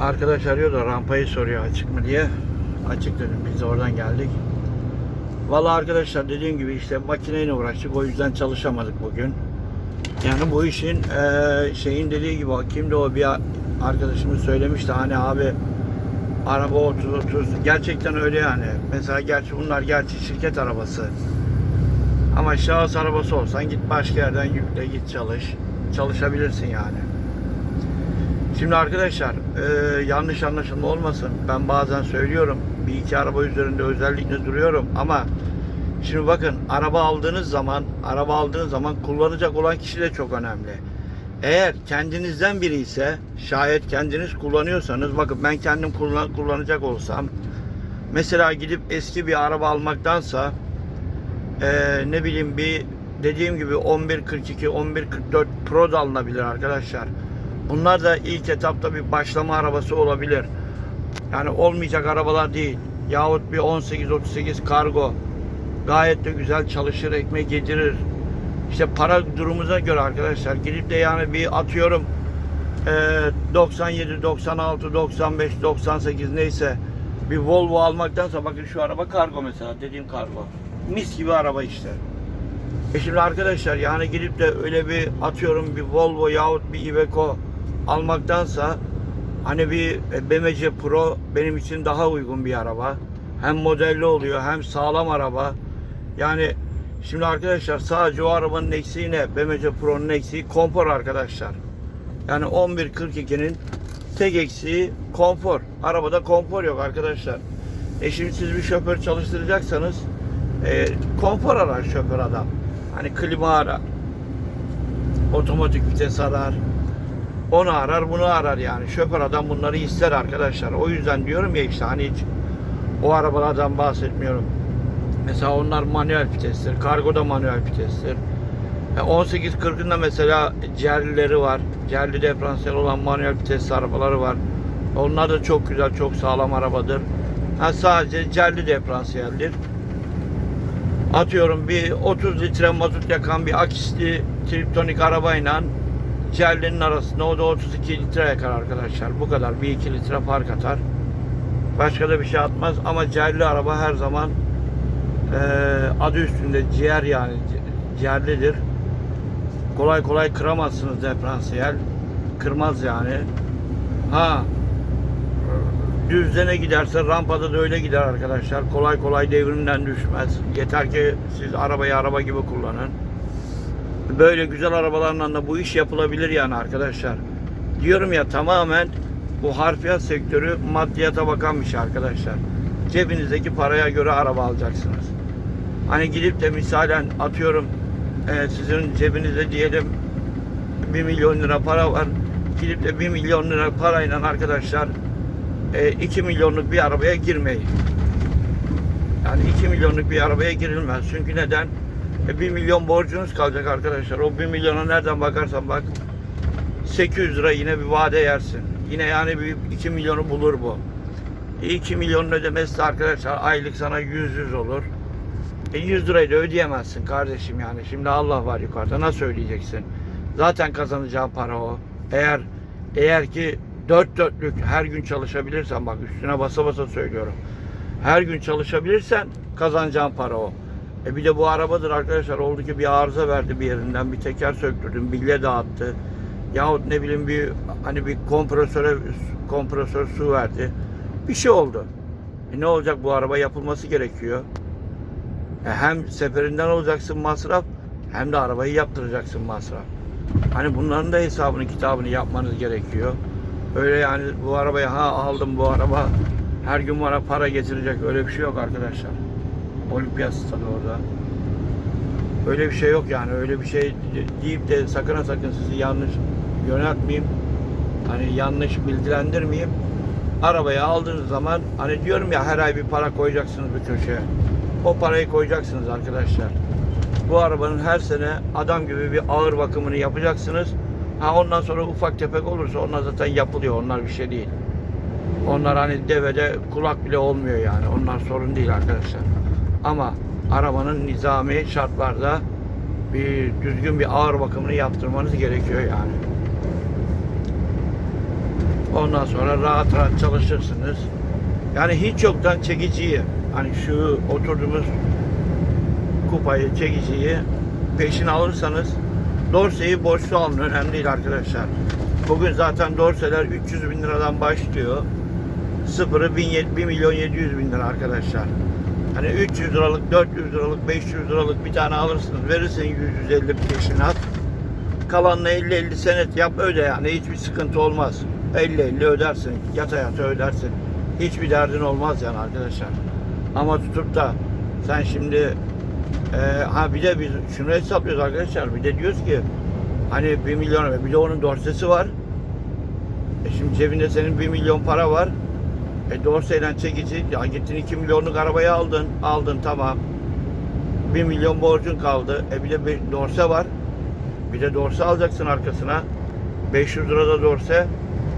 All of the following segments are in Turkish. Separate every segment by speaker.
Speaker 1: Arkadaş arıyor da rampayı soruyor açık mı diye. Açık dedim biz oradan geldik. Vallahi arkadaşlar dediğim gibi işte makineyle uğraştık o yüzden çalışamadık bugün. Yani bu işin eee, şeyin dediği gibi kimdi o bir arkadaşımız söylemişti hani abi araba 30 30 gerçekten öyle yani. Mesela gerçi bunlar gerçi şirket arabası. Ama şahıs arabası olsan git başka yerden yükle git çalış. Çalışabilirsin yani. Şimdi arkadaşlar e, yanlış anlaşılma olmasın. Ben bazen söylüyorum. Bir iki araba üzerinde özellikle duruyorum ama şimdi bakın araba aldığınız zaman araba aldığınız zaman kullanacak olan kişi de çok önemli. Eğer kendinizden biri ise şayet kendiniz kullanıyorsanız bakın ben kendim kullan, kullanacak olsam mesela gidip eski bir araba almaktansa e, ne bileyim bir dediğim gibi 1142 1144 Pro da alınabilir arkadaşlar. Bunlar da ilk etapta bir başlama arabası olabilir. Yani olmayacak arabalar değil. Yahut bir 1838 kargo gayet de güzel çalışır, ekmek yedirir. İşte para durumumuza göre arkadaşlar gidip de yani bir atıyorum e, 97, 96, 95, 98 neyse bir Volvo almaktansa bakın şu araba kargo mesela dediğim kargo. Mis gibi araba işte. E şimdi arkadaşlar yani gidip de öyle bir atıyorum bir Volvo yahut bir Iveco almaktansa hani bir e, BMW Pro benim için daha uygun bir araba. Hem modelli oluyor hem sağlam araba. Yani şimdi arkadaşlar sadece o arabanın eksiği ne? BMW Pro'nun eksiği konfor arkadaşlar. Yani 1142'nin tek eksiği konfor. Arabada konfor yok arkadaşlar. E şimdi siz bir şoför çalıştıracaksanız e, konfor arar şoför adam. Hani klima arar. Otomatik vites arar. Onu arar bunu arar yani. Şoför adam bunları ister arkadaşlar. O yüzden diyorum ya işte hani hiç o arabalardan bahsetmiyorum. Mesela onlar manuel vitestir. Kargoda manuel vitestir. E, 1840'ın mesela cerlileri var. Cerli diferansiyel olan manuel vitesli arabaları var. Onlar da çok güzel, çok sağlam arabadır. Ha, sadece cerli diferansiyeldir. Atıyorum bir 30 litre mazot yakan bir akisli triptonik arabayla Celle'nin arasında o da 32 litre yakar arkadaşlar. Bu kadar. 1-2 litre fark atar. Başka da bir şey atmaz ama Celli araba her zaman eee, adı üstünde ciğer yani ci- ciğerlidir. Kolay kolay kıramazsınız diferansiyel. Kırmaz yani. Ha düzlene giderse rampada da öyle gider arkadaşlar. Kolay kolay devrimden düşmez. Yeter ki siz arabayı araba gibi kullanın. Böyle güzel arabalarla da bu iş yapılabilir yani arkadaşlar. Diyorum ya tamamen bu harfiyat sektörü maddiyata bakan bir şey arkadaşlar. Cebinizdeki paraya göre araba alacaksınız. Hani gidip de misalen atıyorum e, sizin cebinizde diyelim 1 milyon lira para var. Gidip de 1 milyon lira parayla arkadaşlar e, 2 milyonluk bir arabaya girmeyin. Yani 2 milyonluk bir arabaya girilmez. Çünkü neden? E, 1 milyon borcunuz kalacak arkadaşlar. O 1 milyona nereden bakarsan bak 800 lira yine bir vade yersin. Yine yani bir 2 milyonu bulur bu. E, 2 milyonun ödemesi de arkadaşlar aylık sana 100 100 olur. E 100 lirayı da ödeyemezsin kardeşim yani. Şimdi Allah var yukarıda nasıl ödeyeceksin? Zaten kazanacağın para o. Eğer eğer ki dört dörtlük her gün çalışabilirsen bak üstüne basa basa söylüyorum. Her gün çalışabilirsen kazanacağın para o. E bir de bu arabadır arkadaşlar oldu ki bir arıza verdi bir yerinden bir teker söktürdüm bilye dağıttı. Yahut ne bileyim bir hani bir kompresöre kompresör su verdi. Bir şey oldu. E ne olacak bu araba yapılması gerekiyor. E hem seferinden olacaksın masraf hem de arabayı yaptıracaksın masraf. Hani bunların da hesabını kitabını yapmanız gerekiyor. Öyle yani bu arabayı ha aldım bu araba her gün bana para getirecek öyle bir şey yok arkadaşlar. Olimpiyat stadı orada. Öyle bir şey yok yani öyle bir şey deyip de sakın ha sakın sizi yanlış yöneltmeyeyim. Hani yanlış bilgilendirmeyeyim. Arabayı aldığınız zaman hani diyorum ya her ay bir para koyacaksınız bir köşeye. O parayı koyacaksınız arkadaşlar. Bu arabanın her sene adam gibi bir ağır bakımını yapacaksınız. Ha ondan sonra ufak tefek olursa onlar zaten yapılıyor. Onlar bir şey değil. Onlar hani devede kulak bile olmuyor yani. Onlar sorun değil arkadaşlar. Ama arabanın nizami şartlarda bir düzgün bir ağır bakımını yaptırmanız gerekiyor yani. Ondan sonra rahat rahat çalışırsınız. Yani hiç yoktan çekiciyi hani şu oturduğumuz kupayı, çekiciyi peşin alırsanız Dorse'yi borçlu alın. Önemli değil arkadaşlar. Bugün zaten Dorse'ler 300 bin liradan başlıyor. Sıfırı 1 milyon 700 bin lira arkadaşlar. Hani 300 liralık, 400 liralık, 500 liralık bir tane alırsınız. Verirsin 100-150 peşinat. Kalanını 50-50 senet yap öde yani. Hiçbir sıkıntı olmaz. 50-50 ödersin. Yata yata ödersin. Hiçbir derdin olmaz yani arkadaşlar. Ama tutup da sen şimdi e, ha bir de biz şunu hesaplıyoruz arkadaşlar. Bir de diyoruz ki hani 1 milyon bir de onun dorsesi var. E şimdi cebinde senin 1 milyon para var. E dorseyle çekici ya gittin 2 milyonluk arabayı aldın. Aldın tamam. 1 milyon borcun kaldı. E bir de bir dorse var. Bir de dorse alacaksın arkasına. 500 lira da dorse.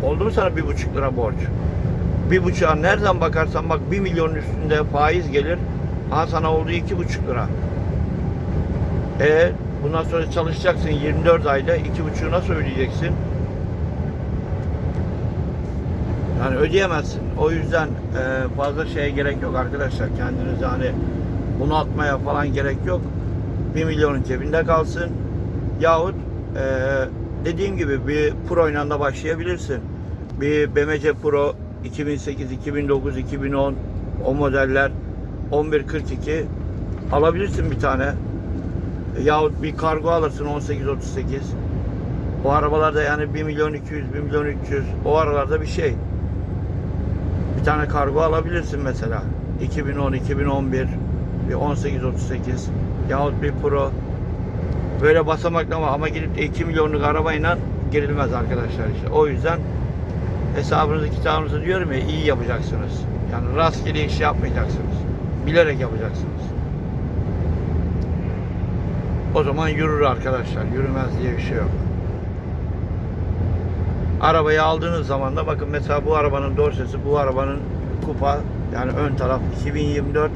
Speaker 1: Oldu mu sana 1,5 lira borç? Bir buçuğa nereden bakarsan bak 1 milyonun üstünde faiz gelir. Ha sana oldu 2,5 lira. E bundan sonra çalışacaksın 24 ayda 2,5'u nasıl ödeyeceksin? Yani ödeyemezsin. O yüzden e, fazla şeye gerek yok arkadaşlar. Kendinizi hani bunu atmaya falan gerek yok. 1 milyonun cebinde kalsın. Yahut e, dediğim gibi bir Pro ile başlayabilirsin. Bir BMC Pro 2008, 2009, 2010 o modeller 1142 alabilirsin bir tane. Yahut bir kargo alırsın 1838. O arabalarda yani 1 milyon 200, 1 milyon 300 o aralarda bir şey. Tane kargo alabilirsin mesela. 2010, 2011, bir 1838 yahut bir Pro. Böyle basamaklama ama gidip de 2 milyonluk arabayla girilmez arkadaşlar işte. O yüzden hesabınızı kitabınızı diyorum ya iyi yapacaksınız. Yani rastgele iş yapmayacaksınız. Bilerek yapacaksınız. O zaman yürür arkadaşlar. Yürümez diye bir şey yok. Arabayı aldığınız zaman da bakın mesela bu arabanın dorsesi, bu arabanın kupa yani ön taraf 2024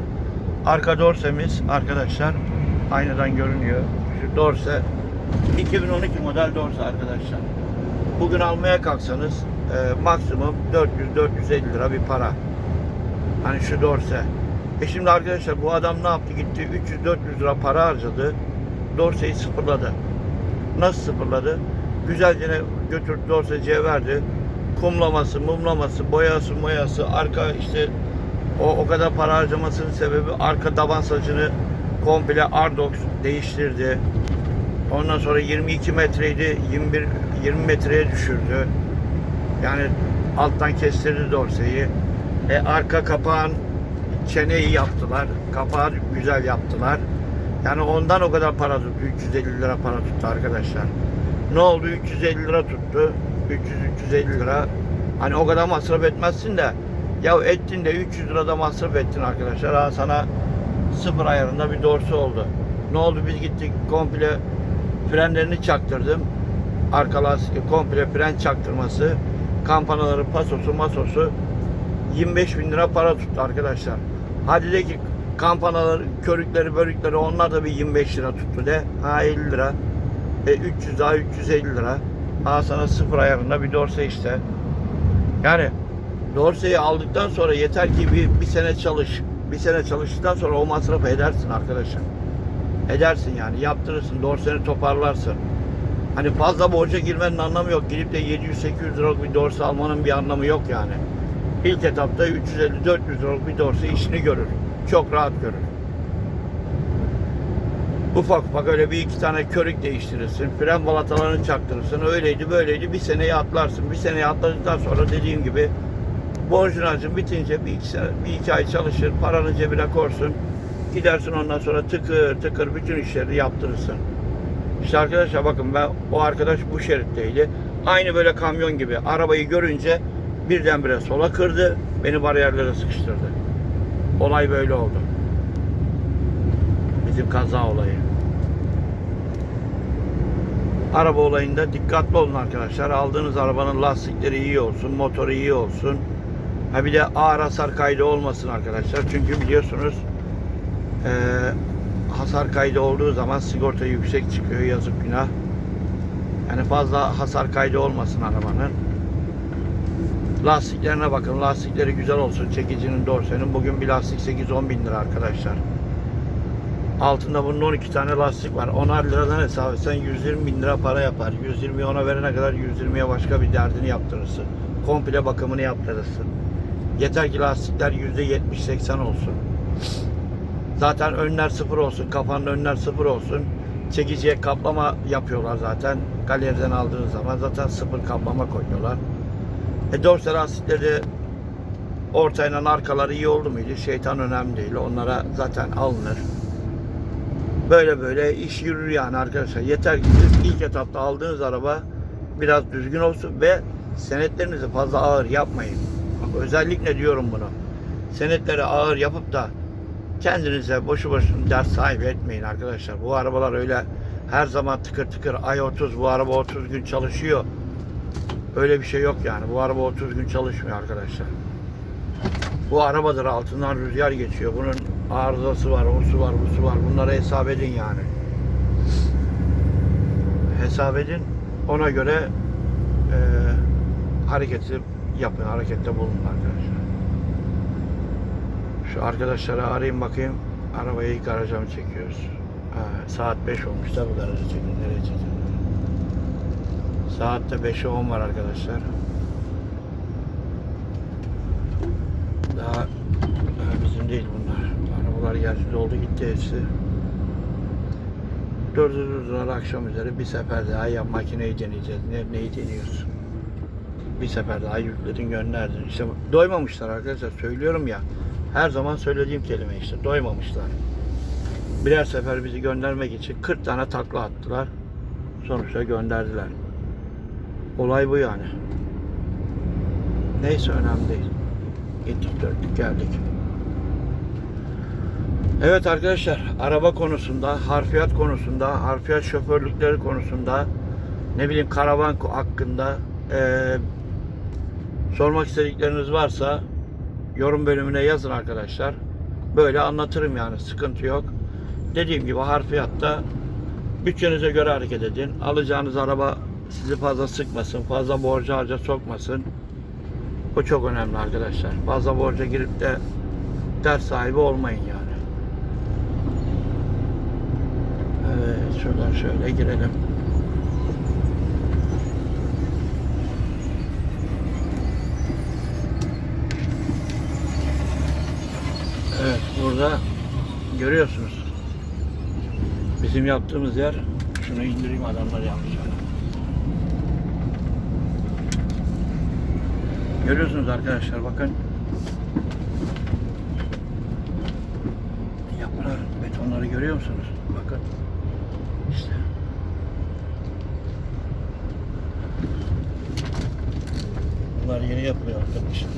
Speaker 1: arka dorsemiz arkadaşlar aynadan görünüyor. Şu dorse 2012 model dorse arkadaşlar. Bugün almaya kalksanız e, maksimum 400-450 lira bir para. Hani şu dorse. E şimdi arkadaşlar bu adam ne yaptı? Gitti 300-400 lira para harcadı. Dorseyi sıfırladı. Nasıl sıfırladı? Güzelce götürdü dorseciye verdi. Kumlaması, mumlaması, boyası, boyası, arka işte o, o kadar para harcamasının sebebi arka taban saçını komple Ardox değiştirdi. Ondan sonra 22 metreydi, 21 20 metreye düşürdü. Yani alttan kestirdi dorseyi. E, arka kapağın çeneyi yaptılar. Kapağı güzel yaptılar. Yani ondan o kadar para tuttu. 350 lira para tuttu arkadaşlar. Ne oldu? 350 lira tuttu. 300-350 lira. Hani o kadar masraf etmezsin de ya ettin de 300 lira da masraf ettin arkadaşlar. Ha sana sıfır ayarında bir dorsu oldu. Ne oldu? Biz gittik komple frenlerini çaktırdım. Arka lastik komple fren çaktırması. Kampanaları, pasosu, masosu 25 bin lira para tuttu arkadaşlar. Hadi de ki kampanaları, körükleri, börükleri onlar da bir 25 lira tuttu de. Ha 50 lira. E 300 daha 350 lira. Ha sana sıfır ayarında bir dorse işte. Yani dorseyi aldıktan sonra yeter ki bir, bir sene çalış. Bir sene çalıştıktan sonra o masrafı edersin arkadaşlar. Edersin yani. Yaptırırsın. Dorseni toparlarsın. Hani fazla borca girmenin anlamı yok. Gidip de 700-800 liralık bir dorse almanın bir anlamı yok yani. İlk etapta 350-400 liralık bir dorse işini görür. Çok rahat görür. Ufak ufak öyle bir iki tane körük değiştirirsin. Fren balatalarını çaktırırsın. Öyleydi böyleydi. Bir seneye atlarsın. Bir seneye atladıktan sonra dediğim gibi borcun harcın bitince bir iki, sene, bir iki ay çalışır. Paranı cebine korsun. Gidersin ondan sonra tıkır tıkır bütün işleri yaptırırsın. İşte arkadaşlar bakın ben o arkadaş bu şeritteydi. Aynı böyle kamyon gibi arabayı görünce birdenbire sola kırdı. Beni bariyerlere sıkıştırdı. Olay böyle oldu. Bizim kaza olayı. Araba olayında dikkatli olun arkadaşlar. Aldığınız arabanın lastikleri iyi olsun, motoru iyi olsun. Ha bir de ağır hasar kaydı olmasın arkadaşlar. Çünkü biliyorsunuz eee hasar kaydı olduğu zaman sigorta yüksek çıkıyor yazık günah. Yani fazla hasar kaydı olmasın arabanın. Lastiklerine bakın. Lastikleri güzel olsun. Çekicinin dorsenin. Bugün bir lastik 8-10 bin lira arkadaşlar. Altında bunun 12 tane lastik var. 10'ar liradan hesap etsen 120 bin lira para yapar. 120'yi ona verene kadar 120'ye başka bir derdini yaptırırsın. Komple bakımını yaptırırsın. Yeter ki lastikler %70-80 olsun. Zaten önler sıfır olsun. Kafanın önler sıfır olsun. Çekiciye kaplama yapıyorlar zaten. Galeriden aldığın zaman zaten sıfır kaplama koyuyorlar. E dorse lastikleri ortayla arkaları iyi oldu muydu? Şeytan önemli değil. Onlara zaten alınır. Böyle böyle iş yürür yani arkadaşlar. Yeter ki siz ilk etapta aldığınız araba biraz düzgün olsun ve senetlerinizi fazla ağır yapmayın. Bak özellikle diyorum bunu. Senetleri ağır yapıp da kendinize boşu boşuna ders sahibi etmeyin arkadaşlar. Bu arabalar öyle her zaman tıkır tıkır ay 30 bu araba 30 gün çalışıyor. Öyle bir şey yok yani. Bu araba 30 gün çalışmıyor arkadaşlar. Bu arabadır altından rüzgar geçiyor. Bunun arızası var, o su var, bu su var. Bunları hesap edin yani. Hesap edin. Ona göre e, hareketi yapın, harekette bulunun arkadaşlar. Şu arkadaşları arayayım bakayım. Arabayı garaja mı çekiyoruz? Ha, saat 5 olmuş da bu garaja çekin. Nereye çekin? Saatte 5'e 10 var arkadaşlar. Daha, bizim değil bunlar. Arabalar geldi doldu gitti hepsi. Durdu durdular akşam üzeri bir sefer daha ya makineyi deneyeceğiz. Ne, neyi deniyorsun? Bir sefer daha yükledin gönderdin. İşte doymamışlar arkadaşlar söylüyorum ya. Her zaman söylediğim kelime işte doymamışlar. Birer sefer bizi göndermek için 40 tane takla attılar. Sonuçta gönderdiler. Olay bu yani. Neyse önemli değil. Gittik döndük geldik. Evet arkadaşlar araba konusunda, harfiyat konusunda, harfiyat şoförlükleri konusunda ne bileyim karavan hakkında eee, sormak istedikleriniz varsa yorum bölümüne yazın arkadaşlar. Böyle anlatırım yani sıkıntı yok. Dediğim gibi harfiyatta bütçenize göre hareket edin. Alacağınız araba sizi fazla sıkmasın, fazla borca harca sokmasın. O çok önemli arkadaşlar. Fazla borca girip de ders sahibi olmayın yani. Evet, şuradan şöyle girelim. Evet, burada görüyorsunuz. Bizim yaptığımız yer, şunu indireyim adamlar yanlış Görüyorsunuz arkadaşlar bakın. Yapılar, betonları görüyor musunuz? Bakın. İşte. Bunlar yeni yapılıyor arkadaşlar.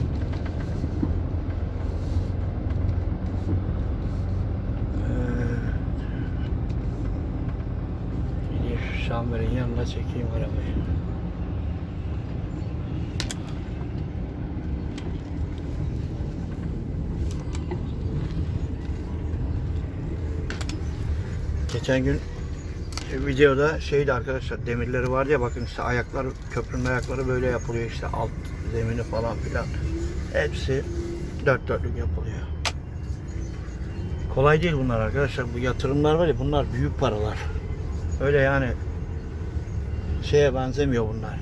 Speaker 1: Şu Şamber'in yanına çekeyim arabayı. Geçen gün e, videoda şeydi arkadaşlar demirleri vardı ya bakın işte ayaklar köprünün ayakları böyle yapılıyor işte alt zemini falan filan. Hepsi dört dörtlük yapılıyor. Kolay değil bunlar arkadaşlar. Bu yatırımlar var ya bunlar büyük paralar. Öyle yani şeye benzemiyor bunlar.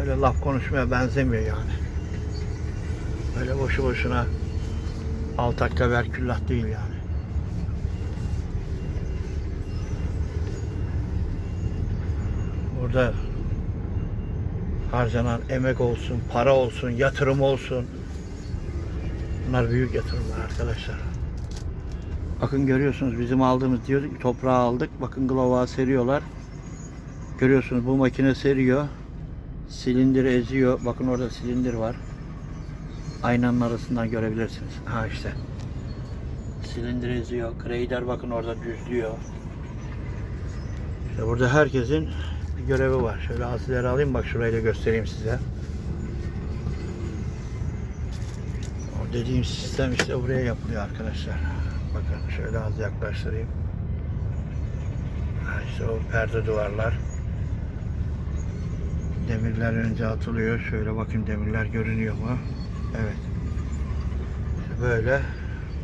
Speaker 1: Öyle laf konuşmaya benzemiyor yani. Öyle boşu boşuna altakka verküllah değil yani. Burada harcanan emek olsun, para olsun, yatırım olsun. Bunlar büyük yatırımlar arkadaşlar. Bakın görüyorsunuz bizim aldığımız diyorduk toprağı aldık. Bakın glova seriyorlar. Görüyorsunuz bu makine seriyor. Silindiri eziyor. Bakın orada silindir var. Aynanın arasından görebilirsiniz. Ha işte. Silindir eziyor. Grader bakın orada düzlüyor. İşte burada herkesin görevi var. Şöyle az ileri alayım bak şurayı da göstereyim size. O dediğim sistem işte buraya yapılıyor arkadaşlar. Bakın şöyle az yaklaştırayım. İşte o perde duvarlar. Demirler önce atılıyor. Şöyle bakın demirler görünüyor mu? Evet. Böyle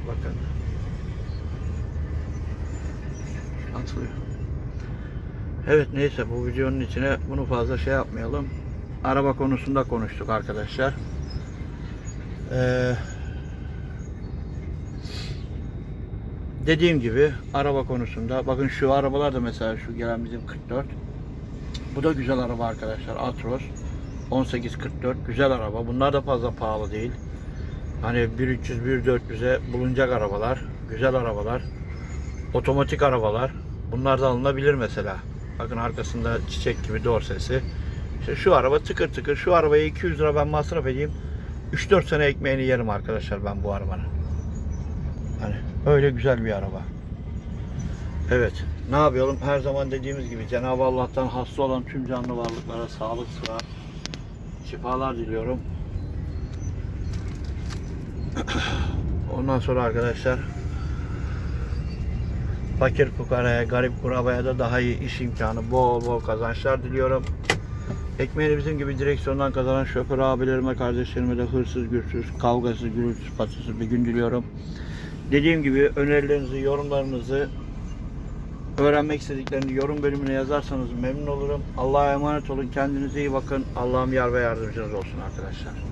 Speaker 1: bakın. Atılıyor. Evet neyse bu videonun içine bunu fazla şey yapmayalım. Araba konusunda konuştuk arkadaşlar. Ee, dediğim gibi araba konusunda bakın şu arabalar da mesela şu gelen bizim 44 bu da güzel araba arkadaşlar Atros 1844 güzel araba. Bunlar da fazla pahalı değil. Hani 1300 1400'e bulunacak arabalar güzel arabalar otomatik arabalar. Bunlar da alınabilir mesela bakın arkasında çiçek gibi dorsesi işte şu araba tıkır tıkır şu arabaya 200 lira ben masraf edeyim 3-4 sene ekmeğini yerim arkadaşlar ben bu arabanın hani öyle güzel bir araba Evet. Ne yapalım? Her zaman dediğimiz gibi Cenab-ı Allah'tan hasta olan tüm canlı varlıklara sağlık, sıhhat, şifalar diliyorum. Ondan sonra arkadaşlar fakir fukaraya, garip kurabaya da daha iyi iş imkanı, bol bol kazançlar diliyorum. Ekmeğini bizim gibi direksiyondan kazanan şoför abilerime, kardeşlerime de hırsız, gürsüz, kavgasız, gürültüsüz, patısız bir gün diliyorum. Dediğim gibi önerilerinizi, yorumlarınızı öğrenmek istediklerini yorum bölümüne yazarsanız memnun olurum. Allah'a emanet olun. Kendinize iyi bakın. Allah'ım yar ve yardımcınız olsun arkadaşlar.